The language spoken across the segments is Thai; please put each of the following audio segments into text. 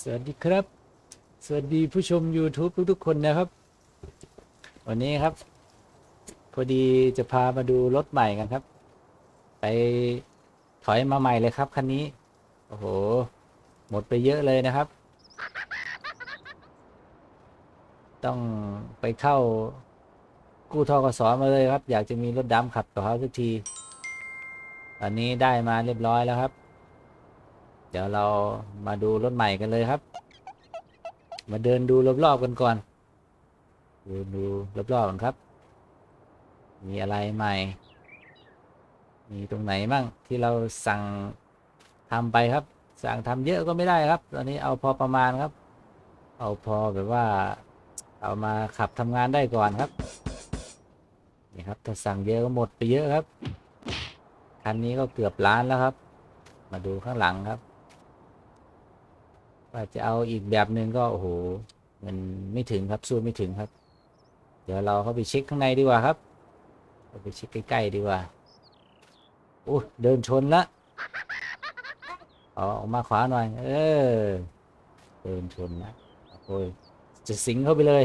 สวัสดีครับ สวัสดีผู้ชม YouTube ทุกๆคนนะครับ วันนี้ครับ พอดีจะพามาดูรถใหม่กันครับ ไปถอยมาใหม่เลยครับคันนี้ โอ้โห หมดไปเยอะเลยนะครับ ต้องไปเข้ากู้ทกสมาเลยครับ อยากจะมีรถดำขับกับเขาสักที ตอนนี้ได้มาเรียบร้อยแล้วครับ ดี๋ยวเรามาดูรถใหม่กันเลยครับ มาเดินดูรอบๆกันก่อนดูดูรอบๆกันครับ มีอะไรใหม่ มีตรงไหนบ้างที่เราสั่งทำไปครับ สั่งทำเยอะก็ไม่ได้ครับ ตอนนี้เอาพอประมาณครับ เอาพอแบบว่า เอามาขับทำงานได้ก่อนครับ นี่ครับถ้าสั่งเยอะก็หมดไปเยอะครับ คันนี้ก็เกือบล้านแล้วครับ มาดูข้างหลังครับ ว่าจะเอาอีกแบบหนึ่งก็โอ้โหมันไม่ถึงครับสู้ไม่ถึงครับ เดี๋ยวเราเข้าไปเช็คข้างในดีกว่าครับเข้าไปเช็คใกล้ๆดีกว่าโอ้เดินชนละเอาออกมาขวาหน่อย เออ เดินชนนะโอ้ยจะสิงเข้าไปเลย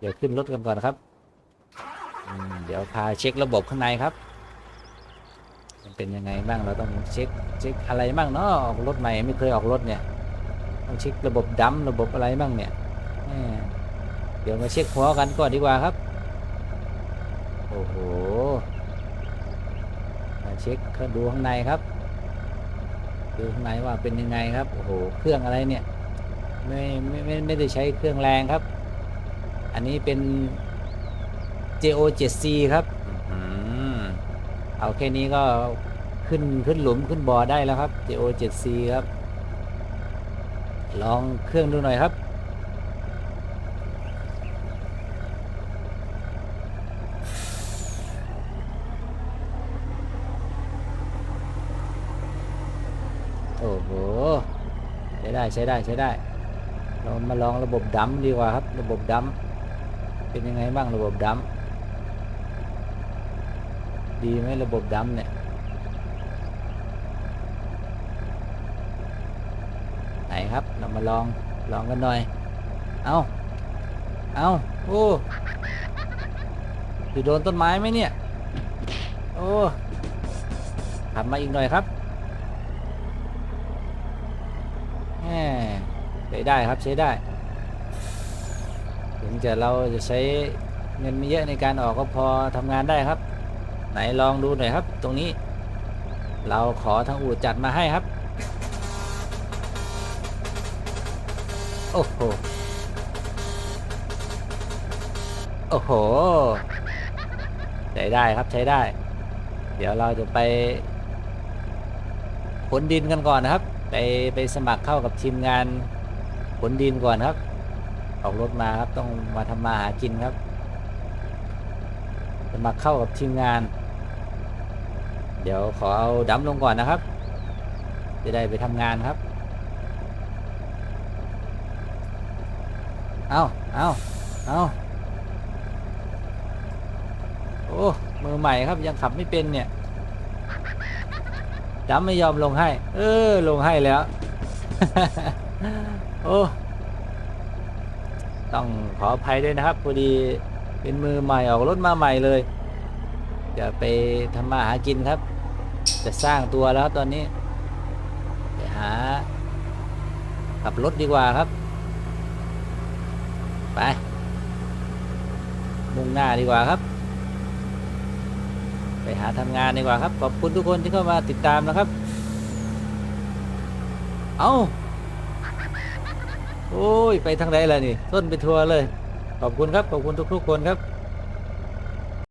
เดี๋ยวขึ้นรถกันก่อนครับ เดี๋ยวพาเช็คระบบข้างในครับ มันเป็นยังไงบ้าง เราต้องเช็คเช็คอะไรบ้างเนาะออกรถใหม่ไม่เคยออกรถเนี่ย ต้องเช็คระบบดัมระบบอะไรบ้างเนี่ยเดี๋ยวมาเช็คหัวกันก่อนดีกว่าครับ โอ้โหมาเช็คดูข้างในครับ ดูข้างในว่าเป็นยังไงครับ โอ้โห เครื่องอะไรเนี่ย ไม่ไม่ไม่ไม่ได้ใช้เครื่องแรงครับ อันนี้เป็น JO 7C ครับอื้อหือเอาแค่นี้ก็ขึ้นขึ้นหลุมขึ้นบ่อได้แล้วครับ JO 7C ครับ ลองเครื่องดูหน่อยครับ โอ้โห ใช้ได้ใช้ได้ใช้ได้ เรามาลองระบบดัมดีกว่าครับ ระบบดัมเป็นยังไงบ้างระบบดัมดีไหมระบบดัมเนี่ย ไหน ครับ เรามาลองลองกันหน่อย เอาเอาโอ้จะโดนต้นไม้ไหมเนี่ย โอ้ขับมาอีกหน่อยครับแหมใช้ได้ครับใช้ได้ ถึงจะเราจะใช้เงินไม่เยอะในการออกก็พอทำงานได้ครับ ไหนลองดูหน่อยครับ ตรงนี้ เราขอทางอู่จัดมาให้ครับ อ้โห โอ้โห ใช้ได้ครับใช้ได้ เดี๋ยวเราจะไปขนดินกันก่อนนะครับ ไปไปสมัครเข้ากับทีมงานขนดินก่อนครับ ออกรถมาครับต้องมาทำมาหากินครับ สมัครเข้ากับทีมงาน เดี๋ยวขอเอาดำลงก่อนนะครับ จะได้ไปทำงานครับ เอาเอาเอาโอ้มือใหม่ครับยังขับไม่เป็นเนี่ยดำไม่ยอมลงให้ เออ ลงให้แล้ว โอ้ต้องขออภัยด้วยนะครับพอดีเป็นมือใหม่ออกรถมาใหม่เลยจะไปทำมาหากินครับ จะสร้างตัวแล้วตอนนี้ ไปหาขับรถดีกว่าครับ ไป มุ่งหน้าดีกว่าครับ ไปหาทำงานดีกว่าครับ ขอบคุณทุกคนที่เข้ามาติดตามนะครับ เอาโอ้ย ไปทางไหนล่ะนี่ ต้นไปทัวร์เลย ขอบคุณครับ ขอบคุณทุกๆคนครับ